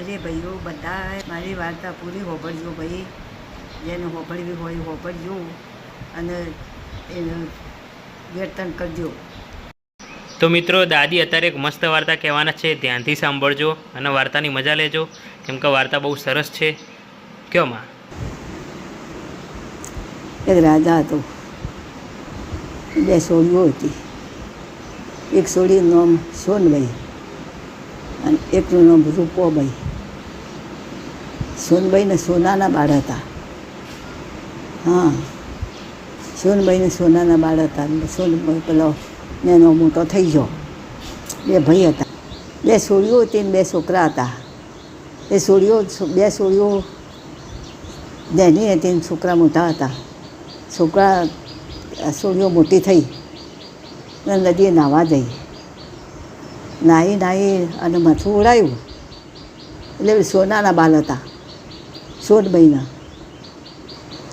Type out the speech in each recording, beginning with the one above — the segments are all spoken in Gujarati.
અરે ભાઈઓ બધાએ મારી વાર્તા પૂરી હોભળજો ભાઈ. જેને હોભળવી હોય હોભળજો અને એને કીર્તન કરજો. તો મિત્રો દાદી અત્યારે એક મસ્ત વાર્તા કહેવાના છે. ધ્યાનથી સાંભળજો અને વાર્તાની મજા લેજો. કેમ કે વાર્તા બહુ સરસ છે. કયો માં? એક રાજા હતો. બે સોળીઓ હતી. એક સોળીનું નામ સોનભાઈ અને એકનું નામ રૂપોબાઈ સોનબાઈને સોનાના બાળ હતા. હા. સોનબાઈને સોનાના બાળ હતા. સોનભાઈ પેલો એનો મોટો થઈ ગયો. બે ભાઈ હતા. બે સોળીઓ હતી ને બે છોકરા હતા. એ સોળીઓ બે સોળીઓ જેની હતી ને છોકરા મોટા હતા. છોકરા સોળીઓ મોટી થઈ અને નદીએ નાહવા જઈ. નાહી નાહી અને માથું ઉડાયું એટલે સોનાના બાલ હતા. સોનબાઈના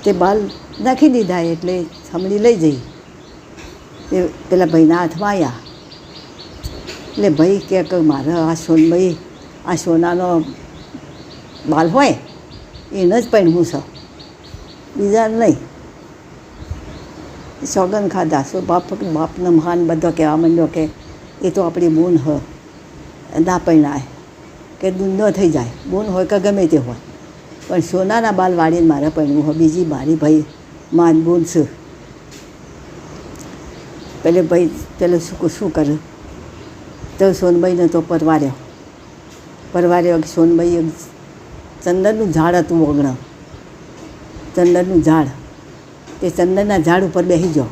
તે બાલ નાખી દીધા એટલે થમડી લઈ જઈ. એ પેલા ભાઈના હાથમાં આવ્યા એટલે ભાઈ કે મારે આ સોનભાઈ આ સોનાનો બાલ હોય, એને જ પહેણવું છે. બીજા નહીં. સોગન ખાધા સો બાપ, બાપનો મહાન બધો કહેવા માંડ્યો કે એ તો આપણી બૂન હ. ના પહેણાય કે દૂધ ન થઈ જાય. બૂન હોય કે ગમે તે હોય. પણ સોનાના બાલ વાળીને મારે પહેણવું હોય. બીજી મારી ભાઈ માન બૂન છે. પેલે ભાઈ પેલે શું શું કર્યું તો સોનભાઈને તો પરવાર્યો. પરવાર્યો કે સોનભાઈ ચંદનનું ઝાડ હતું ઓગણ ચંદનનું ઝાડ. તે ચંદનના ઝાડ ઉપર બેસી જાઓ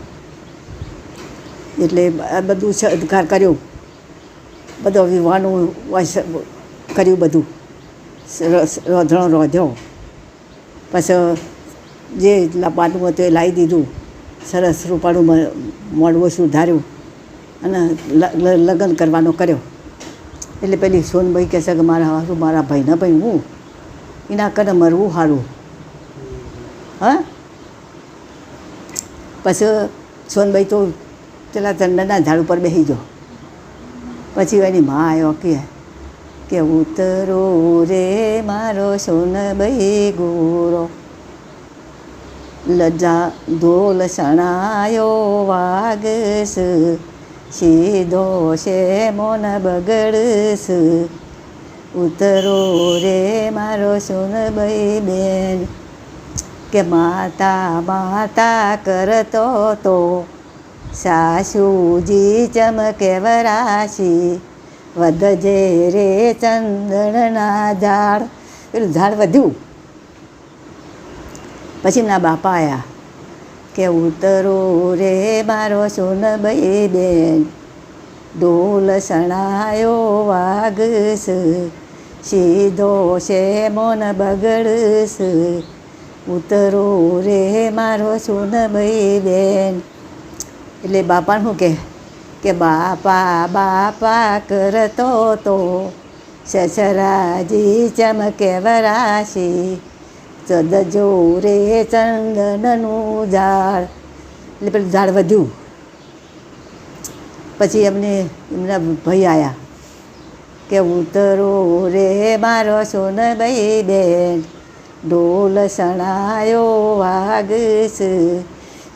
એટલે આ બધું સદકાર કર્યો. બધો વિવાનું કર્યું બધું. રોધણો રોધ્યો. પછી જે લાવવાનું હતું એ લાવી દીધું. સરસ રૂપાળું મોડવું સુધાર્યું અને લગ્ન કરવાનો કર્યો. એટલે પેલી સોનભાઈ કહેશે કે મારા હારું, મારા ભાઈને ભાઈ હું? એના કરે મરવું સારું હા? પછી સોનભાઈ તો પેલા ચંદનના ઝાડ ઉપર બેસી ગયો. પછી એની મા આવ્યો કે કે ઉતરો રે મારો સોનભાઈ ગોરો. લજા ધોલ સણાયો વાગસ, સીધો છે મોન બગડસ. ઉતરો રે મારો સોનભાઈ બેન, કે માતા માતા કરતો તો. સાસુજી ચમકે વરાશી વધજે રે ચંદનના ઝાડ. પેલું ઝાડ વધ્યું. પછી એમના બાપા આવ્યા કે, ઉતરો રે મારો સોનભાઈ બેન. ઢોલ સણાયો વાગસ. સીધો છે મોન બગડસ. ઉતરો રે મારો સોનભાઈ બેન. એટલે બાપાને શું કહે? કે બાપા બાપા કરતો તો સસરાજી ચમકે વરાશી. ચદજો રે ચંદનનું ઝાડ. એટલે પેલું ઝાડ વધ્યું. પછી એમને એમના ભાઈ આવ્યા કે ઉતરો રે મારો સોનભાઈ બેન. ઢોલ સણાયો વાગસ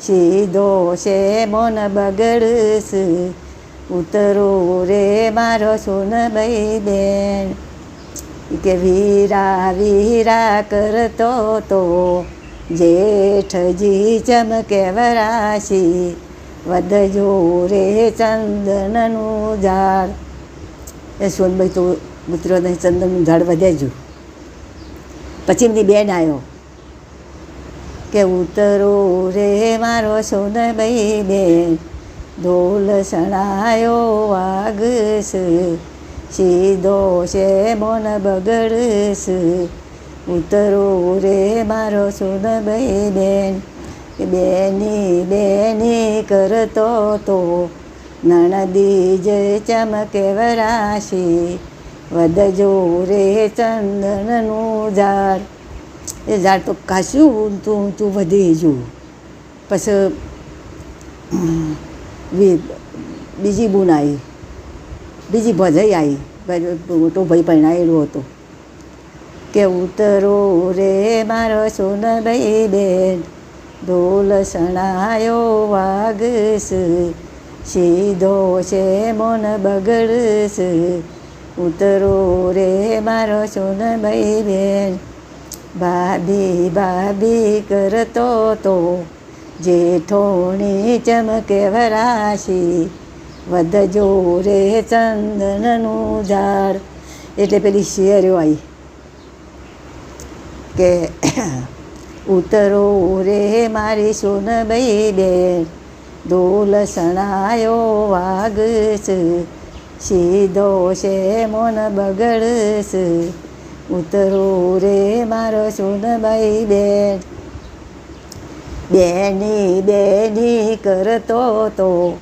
સીધો છે મોન બગડસ ઉતરો રે મારો સોનભાઈ બેન કે વીરા વીરા કરતો તો જેઠજી ચમકે વરાશી. વધજો રે ચંદનનું ઝાડ. એ સોનભાઈ તો મિત્રો ચંદનનું ઝાડ વધે જ. પછી એમની બેન આવ્યો. કે ઉતરો રે મારો સોનભાઈ બેન. ઢોલ સણાયો વાગસ. સીધો છે મોન બગડસ. ઉતરો રે મારો સોનભાઈ બેન. કે બેની બેની કરતો તો નણદી જય ચમકે વરાશી. વધજો રે ચંદનનું ઝાડ. એ ઝાડ તો કાશું ઊંચું ઊંચું વધી જવું પછી બીજી બૂન આવી. બીજી ભજઈ આવી. મોટો ભાઈ પરણાયેલો હતો. કે ઉતરો રે મારો સોનભાઈ બેન. ઢોલ સણાયો વાગસ. સીધો છે મોન બગડસ. ઉતરો રે મારો સોનભાઈ બેન. ભાભી ભાભી કરતો તો જેઠોણી ચમકે વરાશી, વધજો રે ચંદનનું ઝાડ. એટલે પેલી શિયરીઓ આવી કે ઉતરો રે મારી સોનબાઈ બેન ઢોલ સણાયો વાગસ, સીધો છે મોન બગડસ. ઉતરો રે મારો સુનભાઈ બેન. બેની બેની કરતો તો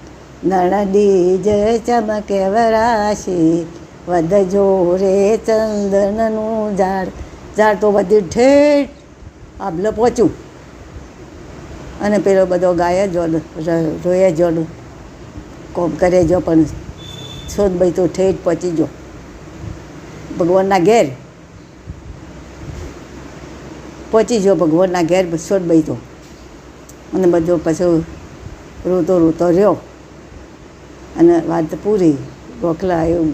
નણદી જ ચમકે વરાશી. વધજો રે ચંદનનું ઝાડ. ઝાડ તો વધી ઠેઠ. આબલો પહોંચ્યું. અને પેલો બધો ગાય જો રોયે જો કોમ કરે જો પણ સોનભાઈ તો ઠેઠ પહોંચી જો ભગવાનના ઘેર. પહોંચી ગયો ભગવાનના ઘેર સોનભાઈ તો અને બધો પછી રોતો રોતો રહ્યો. અને વાત પૂરી. ગોખલા આવ્યો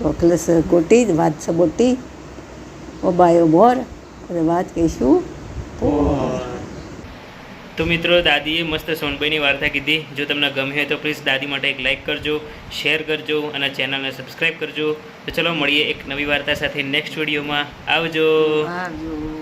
ગોખલસ ગોટી વાત સબોટી ઓબાયો બોર. અને વાત કહીશું તો મિત્રો દાદીએ મસ્ત સોનભાઈની વાર્તા કીધી. જો તમને ગમી હોય તો પ્લીઝ દાદી માટે એક લાઇક કરજો શેર કરજો અને ચેનલને સબસ્ક્રાઈબ કરજો. તો ચલો મળીએ એક નવી વાર્તા સાથે નેક્સ્ટ વિડીયોમાં. આવજો. આવજો.